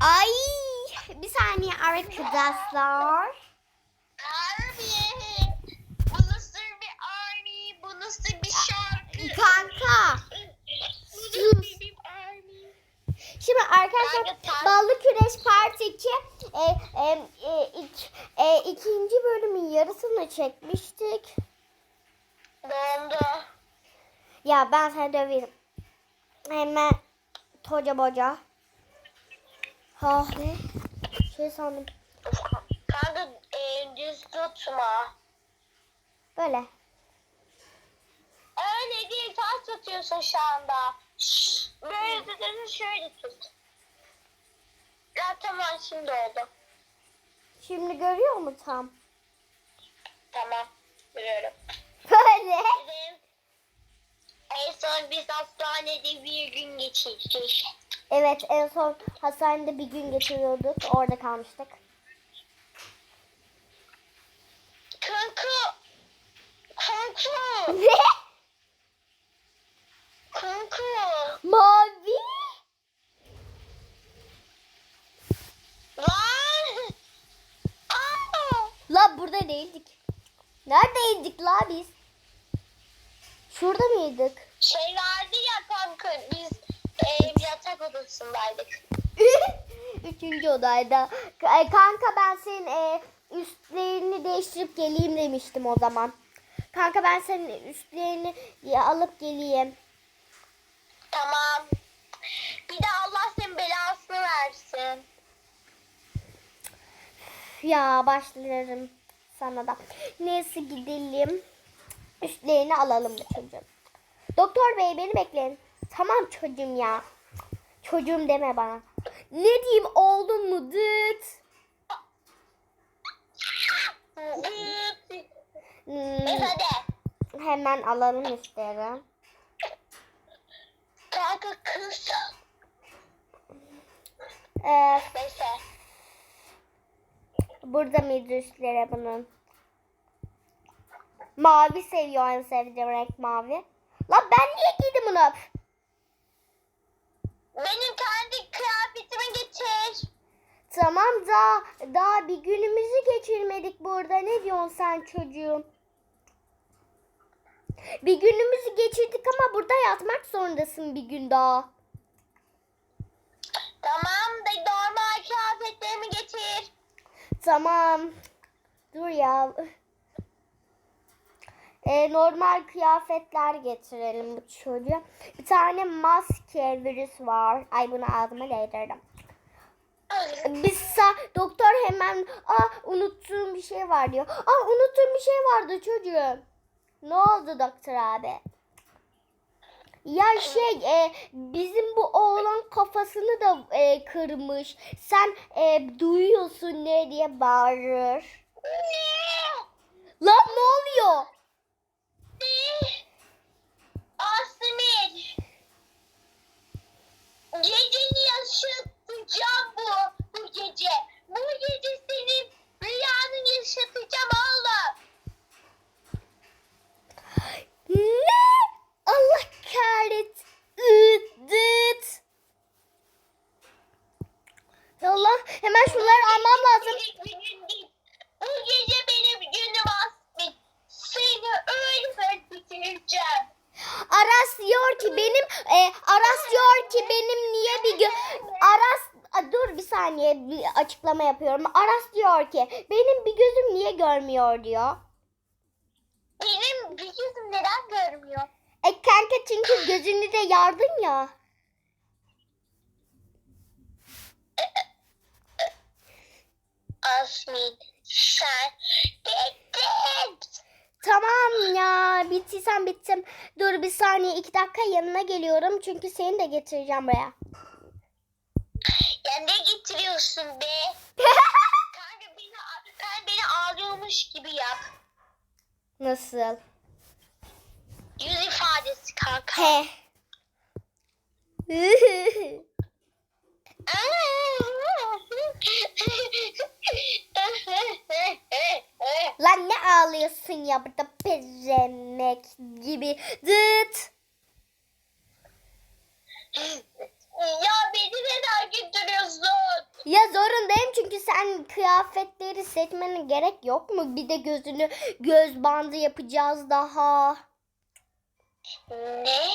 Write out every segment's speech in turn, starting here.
Ay bir saniye arkadaşlar. Army. Bu nasıl bir army? Bu nasıl bir şarkı? Kanka. Army? Şimdi arkadaşlar Ballı Güreş Part 2 e, e, e, ik- e, ikinci bölümün yarısını çekmiştik. Dondu. Ya ben sana döverim. Hemen toca boca. Ha ne? Şey sandım. Kanka e, düz tutma. Böyle. Öyle değil. Ters tutuyorsun şu anda. Şşş, Böyle tutuyorsun şöyle tut. Ya tamam şimdi oldu. Şimdi görüyor mu tam? Tamam. Biliyorum. Böyle. Bizim en son biz hastanede bir gün geçirdik. Evet en son hastanede bir gün geçiriyorduk. Orada kalmıştık. Kanka. Kanka. Ne? Kanka. Mavi. Lan. Aa. La burada değildik. Neredeydik la biz? Şurada mıydık? Şey vardı ya kanka biz e, yatak odasındaydık. Üçüncü odayda. K- Kanka ben senin e, üstlerini değiştirip geleyim demiştim o zaman. Kanka ben senin üstlerini alıp geleyim. Tamam. Bir de Allah senin belasını versin. Ya başlarım sana da. Neyse gidelim. Üstlerini alalım bu çocuğum. Doktor bey beni bekleyin. Tamam çocuğum ya. Çocuğum deme bana. Ne diyeyim oğlum mu dıt? Hmm, hemen alalım üstleri. Kanka kız. Ee, burada mıydı üstleri bunun? Mavi seviyor en sevdiğim renk mavi. Lan ben niye giydim bunu? Benim kendi kıyafetimi getir. Tamam da daha bir günümüzü geçirmedik burada. Ne diyorsun sen çocuğum? Bir günümüzü geçirdik ama burada yatmak zorundasın bir gün daha. Tamam da normal kıyafetlerimi getir. Tamam. Dur ya. Ee, normal kıyafetler getirelim bu çocuğa. Bir tane maske virüs var. Ay bunu ağzıma değdirdim. Biz doktor hemen aa unuttuğum bir şey var diyor. Aa unuttuğum bir şey vardı çocuğum. Ne oldu doktor abi? Ya şey e, bizim bu oğlan kafasını da e, kırmış. Sen e, duyuyorsun ne diye bağırır. Lan ne oluyor? Asmin. Geceni yaşatacağım bu, bu gece. Bu gece senin rüyanı yaşatacağım oğlum. Ne? Allah kahret. Idıt. Allah hemen şunları almam lazım. Tek bir gün değil. Bu gece benim günüm Asmin. Seni öyle ben bitireceğim. Aras diyor ki benim e, Aras diyor ki benim niye bir gün Aras A, dur bir saniye bir açıklama yapıyorum. Aras diyor ki benim bir gözüm niye görmüyor diyor. Benim bir gözüm neden görmüyor? E kanka çünkü gözünü de yardın ya. Asmin sen bittin. Tamam ya bittiysen bittim. Dur bir saniye iki dakika yanına geliyorum çünkü seni de getireceğim buraya. Ya ne getiriyorsun be? Kanka beni, ben beni ağlıyormuş gibi yap. Nasıl? Yüz ifadesi kanka. He. ağlıyorsun ya burada pezemek gibi. Dıt. ya beni neden götürüyorsun? Ya zorundayım çünkü sen kıyafetleri seçmene gerek yok mu? Bir de gözünü göz bandı yapacağız daha. Ne?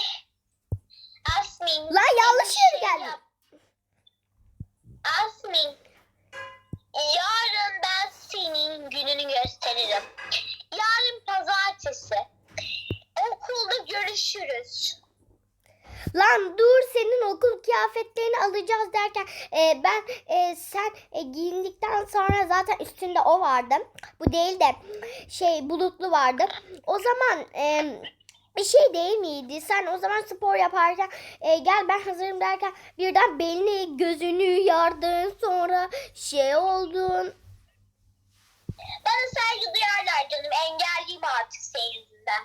Asmin. Lan yanlış sen yere şey geldin. Asmin. Yarın ben senin gününü gösteririm. Yarın pazartesi. Okulda görüşürüz. Lan dur senin okul kıyafetlerini alacağız derken e, ben e, sen e, giyindikten sonra zaten üstünde o vardı. Bu değil de şey bulutlu vardı. O zaman e, bir şey değil miydi? Sen o zaman spor yaparken e, gel ben hazırım derken birden belini gözünü yardın sonra şey oldun. Bana saygı duyarlar canım. Engelliyim artık senin yüzünden.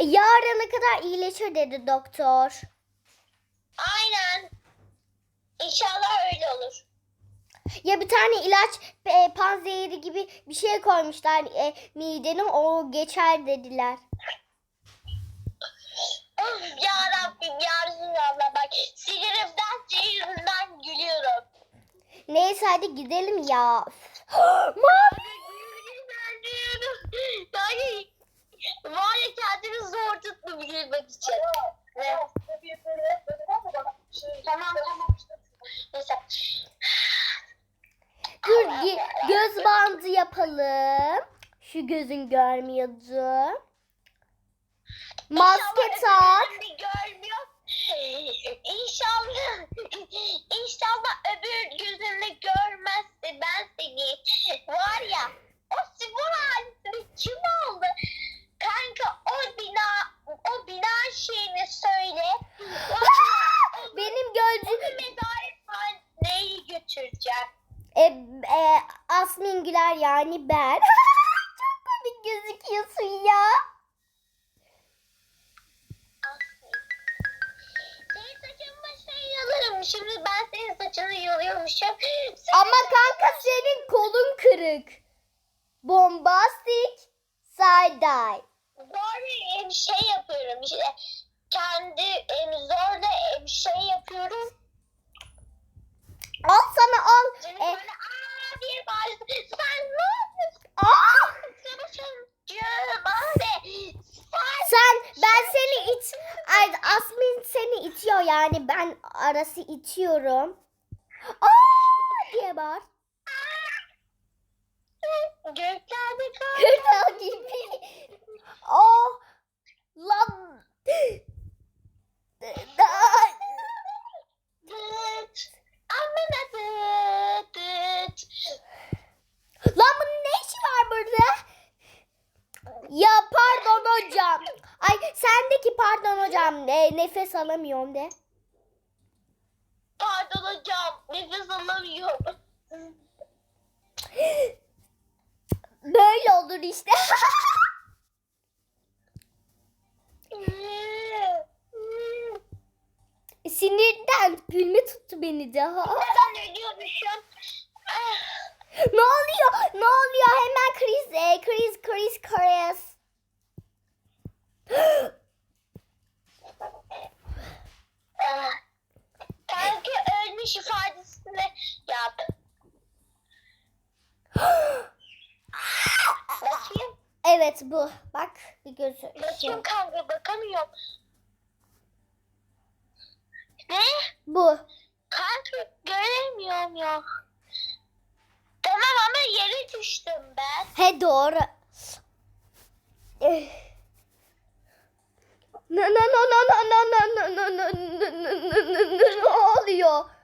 Yarına kadar iyileşir dedi doktor. Aynen. İnşallah öyle olur. Ya bir tane ilaç e, panzehiri gibi bir şey koymuşlar e, midene o geçer dediler. Of ya Rabbim ya Resulallah bak sinirimden yüzünden gülüyorum. Neyse hadi gidelim ya. Mavi. Yani var ya kendimi zor tuttum gülmek için. Ne? Tamam tamam. Neyse. Dur göz bandı yapalım. Şu gözün görmüyordu. Maske tak. görmüyor. İnşallah, inşallah öbür gözünle görmezse ben seni var ya o spor aletini kim aldı? Şimdi ben senin saçını yalıyormuşum. Sen Ama kanka senin kolun kırık. Bombastik side eye. zor bir şey yapıyorum. İşte kendi em, zorla em, şey yapıyorum. Al sana al. Canım E, aa bağırıyorsun. Sen ne yapıyorsun? aa! Savaşın abi. Sen Sen ben seni it Ay, Asmin seni itiyor yani ben arası itiyorum. Aa diye bağır. göklerde. Kırtal gibi. Oh lan. Lan bunun ne işi var burada? Ya pardon hocam. Ay sendeki pardon hocam. E, nefes alamıyorum de. Pardon hocam. Nefes alamıyorum. Böyle olur işte. Sinirden gülme tuttu beni daha. Neden ölüyormuşum? Ah. ne oluyor? Ne oluyor? Hemen kriz, kriz, kriz, kriz. Kanka ölmüş ifadesini yap. Bakayım. evet bu. Bak bir gözü. Bakayım kanka bakamıyorum. Ne? Bu. Kanka göremiyorum ya. Tamam ama yere düştüm ben. He doğru. Eh. No no no no no no no no no no no no ne oluyor?